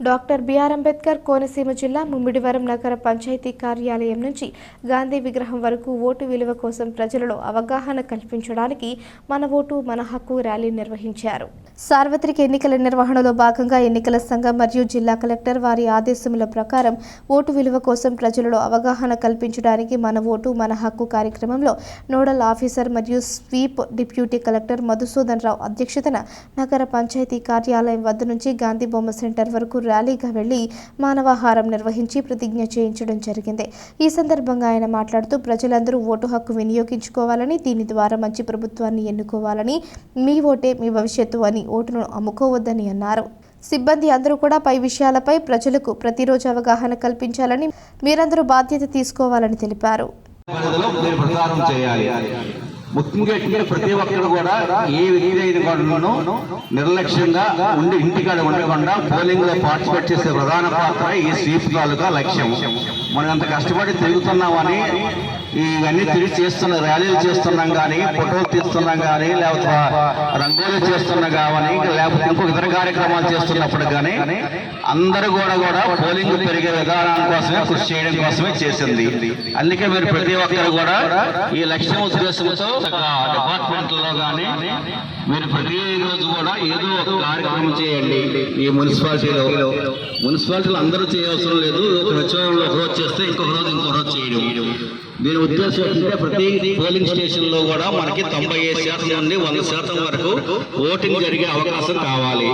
Doctor BR Ambedkar Konaseema జిల్లా ముమ్మిడివరం నగర పంచాయతీ కార్యాలయం నుంచి గాంధీ విగ్రహం వరకు ఓటు విలువ కోసం ప్రజలలో అవగాహన కల్పించడానికి మన ఓటు మన హక్కు ర్యాలీ నిర్వహించారు. సార్వత్రిక ఎన్నికల నిర్వహణలో భాగంగా ఎన్నికల సంఘం మరియు జిల్లా కలెక్టర్ వారి ఆదేశముల ప్రకారం ఓటు విలువ కోసం ప్రజలలో అవగాహన కల్పించడానికి మన ఓటు మన హక్కు కార్యక్రమంలో నోడల్ ఆఫీసర్ మరియు SVEEP deputy collector Madhusudan Rao అధ్యక్షతన నగర పంచాయతీ కార్యాలయం వద్ద నుంచి గాంధీ బొమ్మ సెంటర్ వరకు ర్యాలీగా వెళ్ళి మానవాహారం నిర్వహించి ప్రతిజ్ఞ చేయించడం జరిగింది. ఈ సందర్భంగా ఆయన మాట్లాడుతూ ప్రజలందరూ ఓటు హక్కు వినియోగించుకోవాలని దీని ద్వారా మంచి ప్రభుత్వాన్ని ఎన్నుకోవాలని మీ ఓటే మీ భవిష్యత్తు అని ఓటును అమ్ముకోవద్దని అన్నారు. సిబ్బంది అందరూ కూడా పై విషయాలపై ప్రజలకు ప్రతిరోజు అవగాహన కల్పించాలని మీరందరూ బాధ్యత తీసుకోవాలని తెలిపారు. ముఖ్యంగా ప్రతి ఒక్కరు కూడా ఏ వ్యక్తి కూడాను నిర్లక్ష్యంగా ఉండి ఇంటికాడ ఉండకుండా పోలింగ్లో పార్టిసిపేట్ చేసే ప్రధాన పాత్ర ఈ స్వీప్ తాలూకా లక్ష్యం. మనం అంత కష్టపడి తిరుగుతున్నామని ఇవన్నీ తిరిగి చేస్తున్న ర్యాలీలు చేస్తున్నాం కానీ ఫోటోలు తీస్తున్నాం కానీ లేకపోతే రంగోలీ చేస్తున్నాం కానీ లేకపోతే ఇంకొక ఇతర కార్యక్రమాలు చేస్తున్నప్పుడు కానీ అందరూ కూడా కూడా పోలింగ్ పెరిగే విధానం కోసమే కృషి చేయడం కోసమే చేసింది. అందుకే మీరు ప్రతి ఒక్కరు కూడా ఈ లక్ష్యం ఉద్దేశంతో డిపార్ట్మెంట్లో కానీ మీరు ప్రతి రోజు కూడా ఏదో ఒక కార్యక్రమం చేయండి. ఈ మున్సిపాలిటీలో మున్సిపాలిటీలో అందరూ చేయవసరం లేదు. ఒక సచివాలయంలో ఒక రోజు చేస్తే ఇంకొక రోజు ఇంకొక రోజు చేయడం దీని ఉద్దేశం ఏంటంటే ప్రతి పోలింగ్ స్టేషన్లో కూడా మనకి తొంభై ఐదు శాతం నుండి వంద శాతం వరకు ఓటింగ్ జరిగే అవకాశం కావాలి.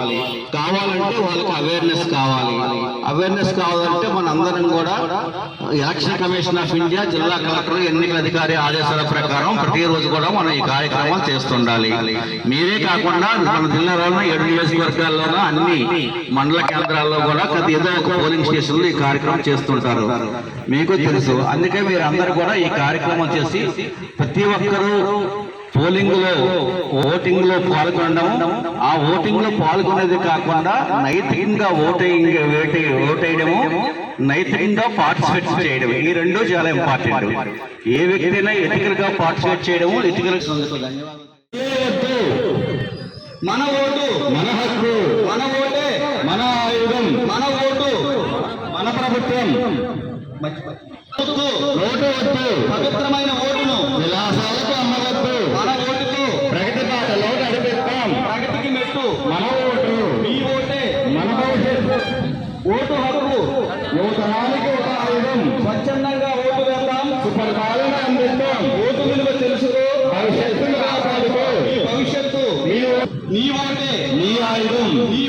కావాలంటే వాళ్ళకి అవేర్నెస్ కావాలి. అవేర్నెస్ కావాలంటే మన అందరం ఎలక్షన్ కమిషన్ ఆఫ్ ఇండియా జిల్లా కలెక్టర్ ఎన్నికల అధికారి ఆదేశాల ప్రకారం ప్రతిరోజు కూడా మనం ఈ కార్యక్రమం చేస్తుండాలి. మీరే కాకుండా మన జిల్లాలోనూ ఏడు నియోజకవర్గాల్లోనూ అన్ని మండల కేంద్రాల్లో కూడా ప్రతి ఏదో ఒక పోలింగ్ స్టేషన్లు ఈ కార్యక్రమం చేస్తుంటారు. మీకు తెలుసు. అందుకే మీరు అందరూ కూడా ఈ కార్యక్రమం చేసి ప్రతి ఒక్కరూ పోలింగ్లో ఓటింగ్లో పాల్గొనడం ఆ ఓటింగ్లో పాల్గొనేది కాకుండా నైతికంగా ఓటింగ్ ఓటేయడము నైతికంగా పార్టిసిపేట్ చేయడం ఈ రెండు చాలా ఇంపార్టెంట్. ఏ వ్యక్తి అయినా ఎథికల్గా పార్టిసిపేట్ చేయడము ఎథికల్ మన ఓటు మన హక్కు మన ఓటే మన ఆయుధం మన ఓటు మన ప్రభుత్వం. ఓటు వద్దు పవిత్రమైన ఓటును విలాసాలకు అమ్మవద్దు మన ఓటుతో ప్రగతి బాటలో నడిపిస్తాం. ప్రగతికి మెట్టు. మన ఓటు మీ ఓటే. మన ఓటు హక్కు యువతరానికి ఒక ఆయుధం. స్వచ్ఛందంగా ఓటు వేద్దాం. సుపరిపాలన అందిస్తాం. ఓటు విలువ తెలుసు భవిష్యత్తును కాపాడుకో. భవిష్యత్తు. నీ ఓటే నీ ఆయుధం. నీ